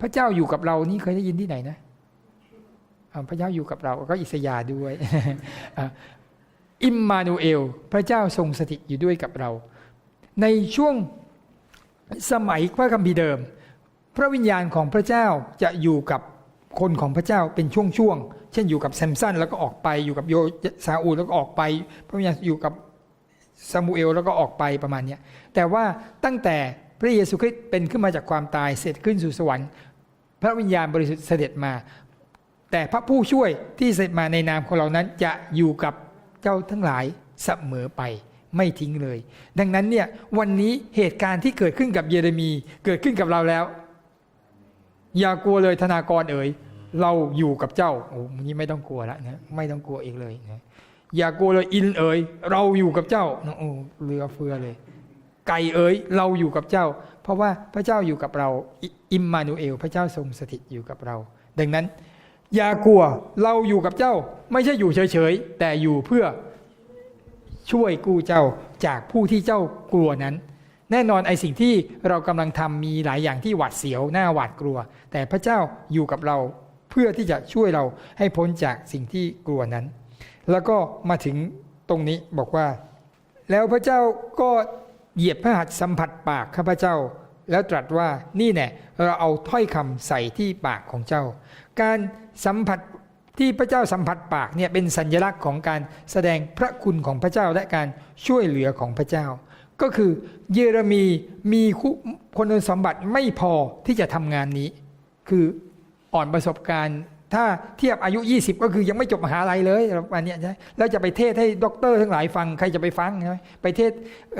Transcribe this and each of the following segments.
พระเจ้าอยู่กับเรานี่เคยได้ยินที่ไหนนะพระเจ้าอยู่กับเราก็อิสยาด้วยอิมมานูเอล พระเจ้าทรงสถิตอยู่ด้วยกับเรา ในช่วงสมัยพระคัมภีร์เดิม พระวิญญาณของพระเจ้าจะอยู่กับคนของพระเจ้าเป็นช่วงๆเช่นอยู่กับแซมสันแล้วก็ออกไปอยู่กับโยซาอูลแล้วก็ออกไป พระวิญญาณอยู่กับซามูเอลแล้วก็ออกไปประมาณนี้แต่ว่าตั้งแต่ พระเยซูคริสต์เป็นขึ้นมาจากความตายเสร็จขึ้นสู่สวรรค์ พระวิญญาณบริสุทธิ์เสด็จมา แต่พระผู้ช่วยที่เสด็จมาในนามของเรานั้นจะอยู่กับเจ้าทั้งหลายเสมอไปไม่ทิ้งเลย ดังนั้นเนี่ยวันนี้เหตุการณ์ที่เกิดขึ้นกับเยเรมีเกิดขึ้นกับเราแล้ว อย่ากลัวเลยธนากรเอ๋ยเราอยู่กับเจ้าโอ้นี่ไม่ต้องกลัวล้วนะไม่ต้องกลัวอีกเลยนะอย่ากลัวเลยอินเอ๋ยเราอยู่กับเจ้าโอ้เรือเฟือเลย ไก่เอ๋ยเราอยู่กับเจ้า เพราะว่าพระเจ้าอยู่กับเรา อิมมานูเอล พระเจ้าทรงสถิตอยู่กับเรา ดังนั้น อย่ากลัวเราอยู่กับเจ้า ไม่ใช่อยู่เฉยๆแต่อยู่เพื่อช่วยกู้เจ้าจากผู้ที่เจ้ากลัวนั้น แน่นอนไอสิ่งที่เรากำลังทำมีหลายอย่างที่หวาดเสียวหน้าหวาดกลัว แต่พระเจ้าอยู่กับเราเพื่อที่จะช่วยเราให้พ้นจากสิ่งที่กลัวนั้น แล้วก็มาถึงตรงนี้บอกว่า แล้วพระเจ้าก็ เหยียบพระหัตถ์สัมผัสปากข้าพเจ้า แล้วตรัสว่านี่แน่เราเอาถ้อยคำใส่ที่ปากของเจ้า การสัมผัสที่พระเจ้าสัมผัสปากเนี่ยเป็นสัญลักษณ์ของการแสดงพระคุณของพระเจ้าและการช่วยเหลือของพระเจ้า ก็คือเยเรมีมีคุณสมบัติไม่พอที่จะทำงานนี้ คืออ่อนประสบการณ์ ถ้าเทียบอายุ 20 ก็คือยังไม่จบมหาลัยเลยประมาณนี้ใช่แล้วจะไปเทศให้ด็อกเตอร์ทั้งหลายฟังใครจะไปฟังใช่ไหมไปเทศเ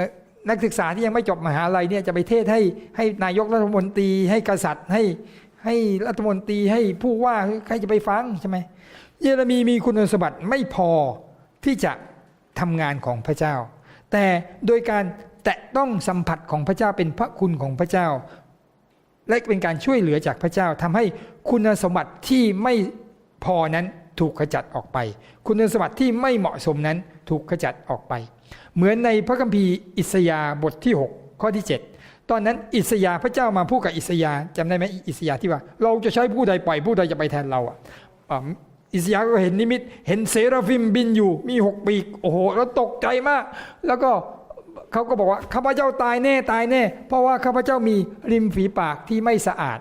นักศึกษาที่ยังไม่จบมหาลัยเนี่ยจะไปเทศให้ให้นายกรัฐมนตรีให้กษัตริย์ให้ให้รัฐมนตรีให้ผู้ว่าใครจะไปฟังใช่ไหมเยเรมีมีคุณสมบัติไม่พอที่จะทำงานของพระเจ้า แต่โดยการแตะต้องสัมผัสของพระเจ้าเป็นพระคุณของพระเจ้า และเป็นการช่วยเหลือจากพระเจ้าทำให้คุณสมบัติที่ไม่พอนั้น ถูกขจัดออกไป คุณสมบัติที่ไม่เหมาะสมนั้นถูกขจัดออกไป เหมือนในพระคัมภีร์อิสยาห์บทที่ 6 ข้อที่ 7 ตอนนั้นอิสยาห์พระเจ้ามาพูดกับอิสยาห์จำได้ไหมอิสยาห์ที่ว่า เราจะใช้ผู้ใดปล่อยผู้ใดจะไปแทนเราอะอิสยาห์ก็เห็นนิมิต เห็นเซราฟิมบินอยู่มีหกปีกโอ้โหแล้วตกใจมาก แล้วก็เขาก็บอกว่าข้าพเจ้าตายแน่ตายแน่ เพราะว่าข้าพเจ้ามีริมฝีปากที่ไม่สะอาด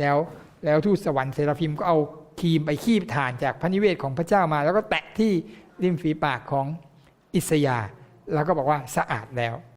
แล้วแล้วทูตสวรรค์เซราฟิมก็เอา ครีมไปคีบฐานจากพระนิเวศของพระเจ้ามา แล้วก็แตะที่ริมฝีปากของอิสยา แล้วก็บอกว่าสะอาดแล้ว